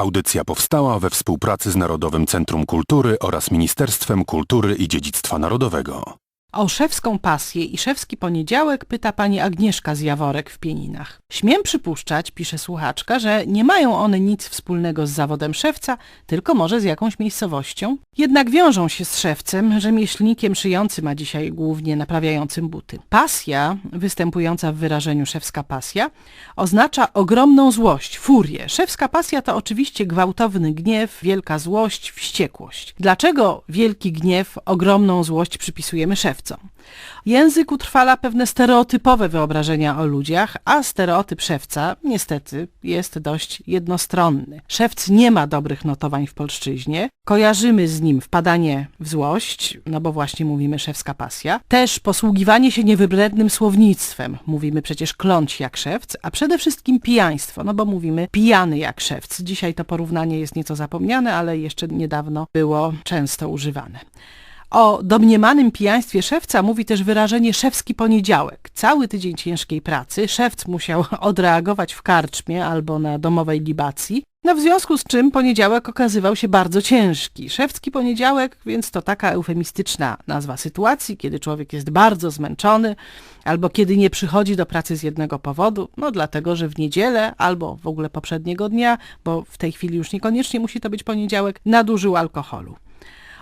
Audycja powstała we współpracy z Narodowym Centrum Kultury oraz Ministerstwem Kultury i Dziedzictwa Narodowego. O szewską pasję i szewski poniedziałek pyta pani Agnieszka z Jaworek w Pieninach. Śmiem przypuszczać, pisze słuchaczka, że nie mają one nic wspólnego z zawodem szewca, tylko może z jakąś miejscowością. Jednak wiążą się z szewcem, rzemieślnikiem szyjącym, a dzisiaj głównie naprawiającym buty. Pasja, występująca w wyrażeniu szewska pasja, oznacza ogromną złość, furię. Szewska pasja to oczywiście gwałtowny gniew, wielka złość, wściekłość. Dlaczego wielki gniew, ogromną złość przypisujemy Język utrwala pewne stereotypowe wyobrażenia o ludziach, a stereotyp szewca niestety jest dość jednostronny. Szewc nie ma dobrych notowań w polszczyźnie, kojarzymy z nim wpadanie w złość, no bo właśnie mówimy szewska pasja, też posługiwanie się niewybrednym słownictwem, mówimy przecież kląć jak szewc, a przede wszystkim pijaństwo, no bo mówimy pijany jak szewc. Dzisiaj to porównanie jest nieco zapomniane, ale jeszcze niedawno było często używane. O domniemanym pijaństwie szewca mówi też wyrażenie szewski poniedziałek. Cały tydzień ciężkiej pracy szewc musiał odreagować w karczmie albo na domowej libacji, no w związku z czym poniedziałek okazywał się bardzo ciężki. Szewski poniedziałek, więc to taka eufemistyczna nazwa sytuacji, kiedy człowiek jest bardzo zmęczony, albo kiedy nie przychodzi do pracy z jednego powodu, no dlatego, że w niedzielę albo w ogóle poprzedniego dnia, bo w tej chwili już niekoniecznie musi to być poniedziałek, nadużył alkoholu.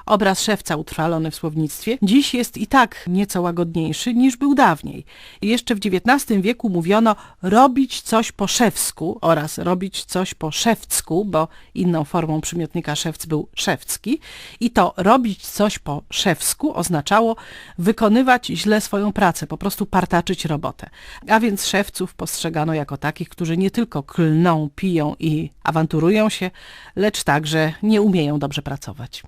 Obraz szewca utrwalony w słownictwie dziś jest i tak nieco łagodniejszy niż był dawniej. Jeszcze w XIX wieku mówiono robić coś po szewsku oraz robić coś po szewcku, bo inną formą przymiotnika szewc był szewcki i to robić coś po szewsku oznaczało wykonywać źle swoją pracę, po prostu partaczyć robotę. A więc szewców postrzegano jako takich, którzy nie tylko klną, piją i awanturują się, lecz także nie umieją dobrze pracować.